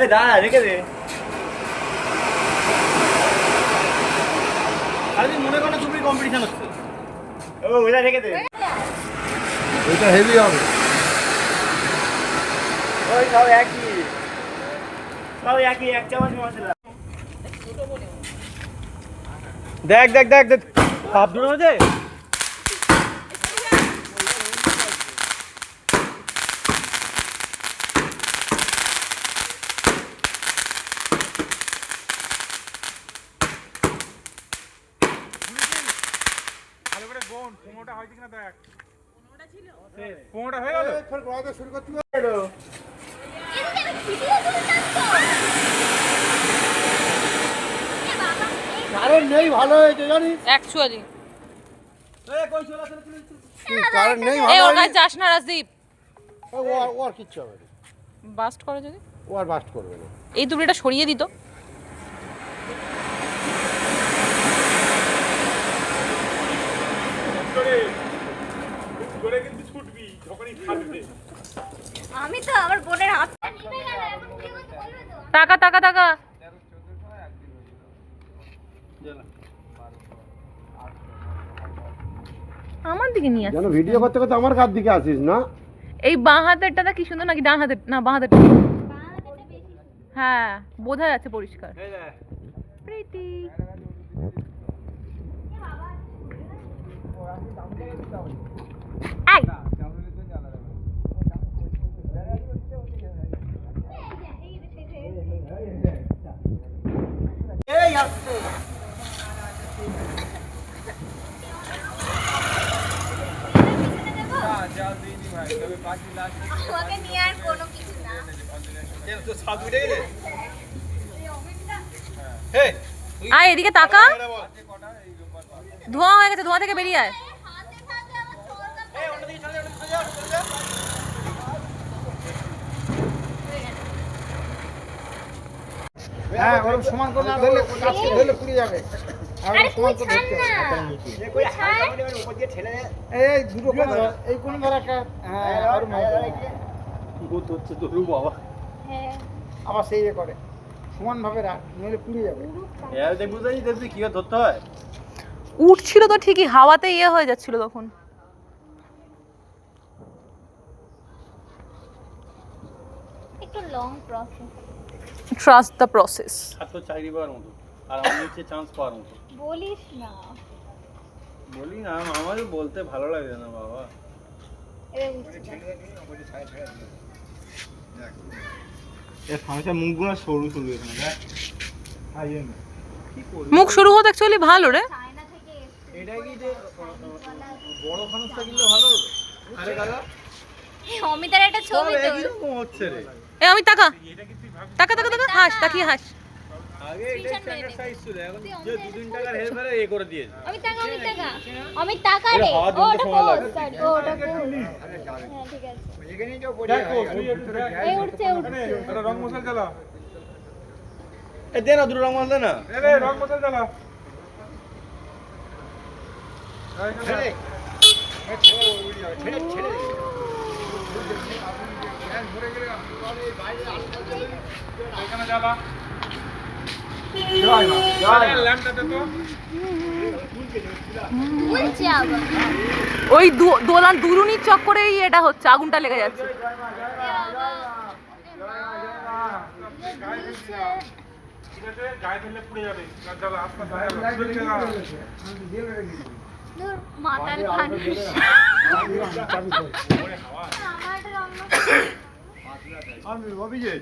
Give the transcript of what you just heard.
এই দাঁড়া রেখে দে। আরে তুই মনে করো তুমি কম্পিটিশন হচ্ছে। ও ওইটা রেখে দে। ওইটা হেভি হবে। ওই সব একই। সব একই এক চামচ মশলা দেখ দেখ দেখ দেখ। ভাব দূর হয়েছে ভালো করে গোন পনেরোটা হয়েছে কিনা দেখ। পনেরোটা হয়ে গেল। শুরু করতে কারেন্ট নেই ভালো হয়েছে জানিস? অ্যাকচুয়ালি কারেন্ট নেই এই ভালো ওর কাছে না রাজদীপ। ও আর- ও আর কিচ্ছু হবে না। বাস্ট করে যদি। ও আর বাস্ট করবে না। এই দুটোটা সরিয়ে দিত। আমি তো আমার বোনের হাত টাকা টাকা টাকা আমার দিকে নিয়ে আসিস ভিডিও করতে করতে আমার কার দিকে আসিস না? এই বাঁ হাতেরটা কি সুন্দর নাকি ডান হাতের না বাঁ হাতের হ্যাঁ বোঝা যাচ্ছে পরিষ্কার। Pretty. এই, এই আসছে আয় এদিকে তাকা। ধোঁয়া হয়ে গেছে ধোঁয়া থেকে বেরিয়ে আয় হাতে হাতে আমার চোর কাছে হ্যাঁ ওরকম সমান করে না ধরলে কাছে ধরলে পুড়ে যাবে। এই দুটো এই ধর একটা হ্যাঁ হচ্ছে তো বাবা হ্যাঁ। আবার সেই ইয়ে করে। সমান ভাবে রাখ নইলে পুড়ে যাবে। এর বুঝাই দেখবি কি ধরতে হয়। উঠছিল তো ঠিকই হাওয়াতে ইয়ে হয়ে যাচ্ছিল তখন। একটু long process trust the process তো চাকরি পাওয়ার মতো। আর আমার নিচে চান্স পাওয়ার মতো। বলিস না। বলি না আমার বলতে ভালো লাগে না বাবা। সরু সরু মুখ শুরু হতে অ্যাকচুয়ালি ভালো রে। এটা কি যে বড় ফানুসটা কিনলে ভালো আরে দাদা। অমিতার একটা ছবি তো হচ্ছে রে। এ আমি টাকা টাকা টাকা টাকা হাস তাকিয়ে হাস। আগে এটা স্ট্যান্ডার্ড সাইজ ছিল দু না দুটো রং মাল দে না। রং মশলা জ্বালা। এখানে জ্বালা ল্যাম্পটা ওই দোলান দুরুনির চক্করেই এটা হচ্ছে আগুনটা লেগে যাচ্ছে। মাতাল মানুষ আমার রং আমি অভিজয়